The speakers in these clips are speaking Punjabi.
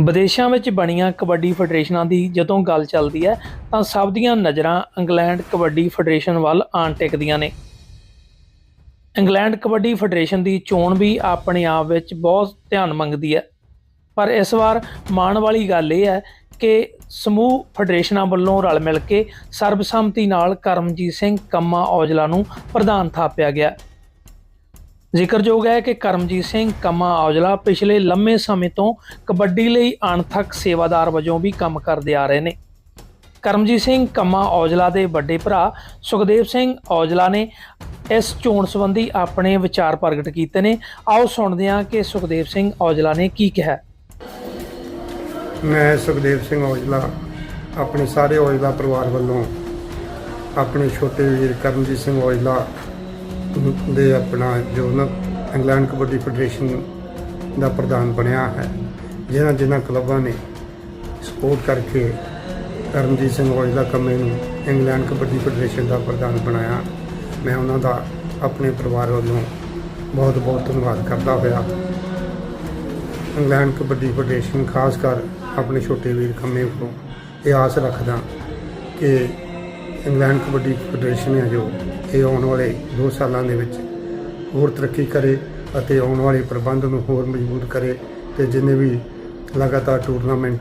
ਵਿਦੇਸ਼ਾਂ ਵਿੱਚ ਬਣੀਆਂ ਕਬੱਡੀ ਫੈਡਰੇਸ਼ਨਾਂ ਦੀ ਜਦੋਂ ਗੱਲ ਚੱਲਦੀ ਹੈ, ਤਾਂ ਸਭ ਦੀਆਂ ਨਜ਼ਰਾਂ ਇੰਗਲੈਂਡ ਕਬੱਡੀ ਫੈਡਰੇਸ਼ਨ ਵੱਲ ਆਣ ਟਿਕਦੀਆਂ ਨੇ। ਇੰਗਲੈਂਡ ਕਬੱਡੀ ਫੈਡਰੇਸ਼ਨ ਦੀ ਚੋਣ ਵੀ ਆਪਣੇ ਆਪ ਵਿੱਚ ਬਹੁਤ ਧਿਆਨ ਮੰਗਦੀ ਹੈ। ਪਰ ਇਸ ਵਾਰ ਮਾਣ ਵਾਲੀ ਗੱਲ ਇਹ ਹੈ ਕਿ ਸਮੂਹ ਫੈਡਰੇਸ਼ਨਾਂ ਵੱਲੋਂ ਰਲ ਮਿਲ ਕੇ ਸਰਬਸੰਮਤੀ ਨਾਲ ਕਰਮਜੀਤ ਸਿੰਘ ਕੰਮਾ ਔਜਲਾ ਨੂੰ ਪ੍ਰਧਾਨ ਥਾਪਿਆ ਗਿਆ। ਜ਼ਿਕਰਯੋਗ ਹੈ ਕਿ ਕਰਮਜੀਤ ਸਿੰਘ ਕੰਮਾ ਔਜਲਾ ਪਿਛਲੇ ਲੰਮੇ ਸਮੇਂ ਤੋਂ ਕਬੱਡੀ ਲਈ ਅਣਥੱਕ ਸੇਵਾਦਾਰ ਵਜੋਂ ਵੀ ਕੰਮ ਕਰਦੇ ਆ ਰਹੇ ਨੇ। ਕਰਮਜੀਤ ਸਿੰਘ ਕੰਮਾ ਔਜਲਾ ਦੇ ਵੱਡੇ ਭਰਾ ਸੁਖਦੇਵ ਸਿੰਘ ਔਜਲਾ ਨੇ ਇਸ ਚੋਣ ਸੰਬੰਧੀ ਆਪਣੇ ਵਿਚਾਰ ਪ੍ਰਗਟ ਕੀਤੇ ਨੇ। ਆਓ ਸੁਣਦੇ ਹਾਂ ਕਿ ਸੁਖਦੇਵ ਸਿੰਘ ਔਜਲਾ ਨੇ ਕੀ ਕਿਹਾ। ਮੈਂ ਸੁਖਦੇਵ ਸਿੰਘ ਔਜਲਾ ਆਪਣੇ ਸਾਰੇ ਔਜਲਾ ਪਰਿਵਾਰ ਵੱਲੋਂ ਆਪਣੇ ਛੋਟੇ ਵੀਰ ਕਰਮਜੀਤ ਸਿੰਘ ਔਜਲਾ ਦੇ ਆਪਣਾ ਜੋ ਨਾ ਇੰਗਲੈਂਡ ਕਬੱਡੀ ਫੈਡਰੇਸ਼ਨ ਦਾ ਪ੍ਰਧਾਨ ਬਣਿਆ ਹੈ, ਜਿਨ੍ਹਾਂ ਜਿਨ੍ਹਾਂ ਕਲੱਬਾਂ ਨੇ ਸਪੋਰਟ ਕਰਕੇ ਕਰਮਜੀਤ ਸਿੰਘ ਔਜਲਾ ਕੰਮੇ ਨੂੰ ਇੰਗਲੈਂਡ ਕਬੱਡੀ ਫੈਡਰੇਸ਼ਨ ਦਾ ਪ੍ਰਧਾਨ ਬਣਾਇਆ। ਮੈਂ ਉਹਨਾਂ ਦਾ ਆਪਣੇ ਪਰਿਵਾਰ ਵੱਲੋਂ ਬਹੁਤ ਬਹੁਤ ਧੰਨਵਾਦ ਕਰਦਾ ਹੋਇਆ। ਇੰਗਲੈਂਡ ਕਬੱਡੀ ਫੈਡਰੇਸ਼ਨ ਖਾਸ ਕਰ ਆਪਣੇ ਛੋਟੇ ਵੀਰ ਕੰਮੇ ਕੋਲੋਂ ਇਹ ਆਸ ਰੱਖਦਾ ਕਿ ਇੰਗਲੈਂਡ ਕਬੱਡੀ ਫੈਡਰੇਸ਼ਨ ਹੈ ਜੋ ਇਹ ਆਉਣ ਵਾਲੇ 2 ਸਾਲਾਂ ਦੇ ਵਿੱਚ ਹੋਰ ਤਰੱਕੀ ਕਰੇ ਅਤੇ ਆਉਣ ਵਾਲੇ ਪ੍ਰਬੰਧ ਨੂੰ ਹੋਰ ਮਜ਼ਬੂਤ ਕਰੇ ਤੇ ਜਿੰਨੇ ਵੀ ਲਗਾਤਾਰ ਟੂਰਨਾਮੈਂਟ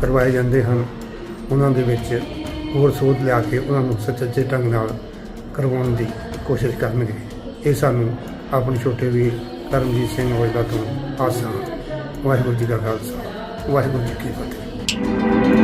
ਕਰਵਾਏ ਜਾਂਦੇ ਹਨ, ਉਹਨਾਂ ਦੇ ਵਿੱਚ ਹੋਰ ਸੋਧ ਲਿਆ ਕੇ ਉਹਨਾਂ ਨੂੰ ਸੁਚੱਜੇ ਢੰਗ ਨਾਲ ਕਰਵਾਉਣ ਦੀ ਕੋਸ਼ਿਸ਼ ਕਰਨਗੇ। ਇਹ ਸਾਨੂੰ ਆਪਣੇ ਛੋਟੇ ਵੀਰ ਕਰਮਜੀਤ ਸਿੰਘ ਔਜਲਾ ਤੋਂ ਆਸਾਂ। ਵਾਹਿਗੁਰੂ ਜੀ ਕਾ ਖਾਲਸਾ, ਵਾਹਿਗੁਰੂ ਜੀ ਕੀ ਫਤਿਹ।